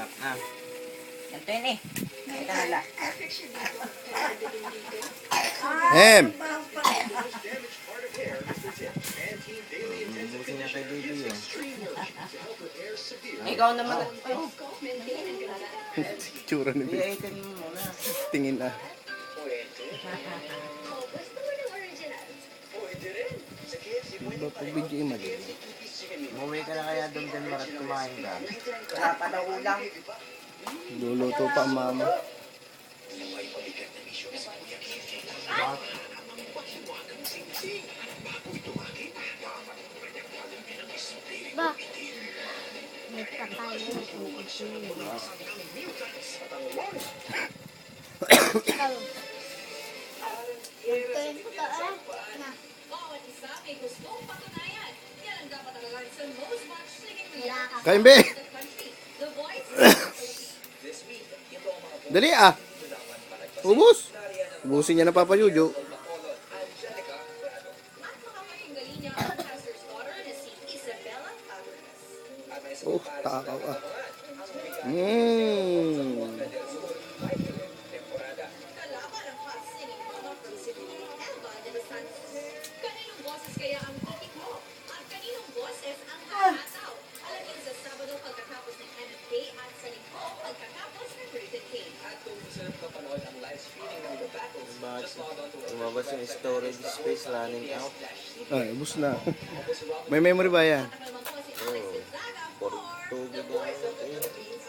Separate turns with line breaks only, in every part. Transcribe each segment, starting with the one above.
Sarap na.
Ganito yun eh. Ito hala.
Eh.
Ikaw naman. Ay,
Tsura ni Bill. Tingin na. Diba pag video yung mali?
Umuwi ka na din marat kumain ka.
wala pa daw ulam.
Luluto pa mama.
Ba? May kakain na.
Bawat isa may gustong patunayan. Yan ang dapat alalan sa most watched singing
Wala ka.
Kain be!
in the country. The Voice
Dali ah! Ubus! Ubusin niya na Papa Jojo. Oh, takaw ah. Mmm.
Bakit? Lumabas yung storage space running out.
Ay, ubus na. May memory ba yan?
Of the
gigabytes.
Philippines.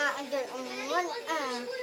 Ah, andun. Um, one, ah.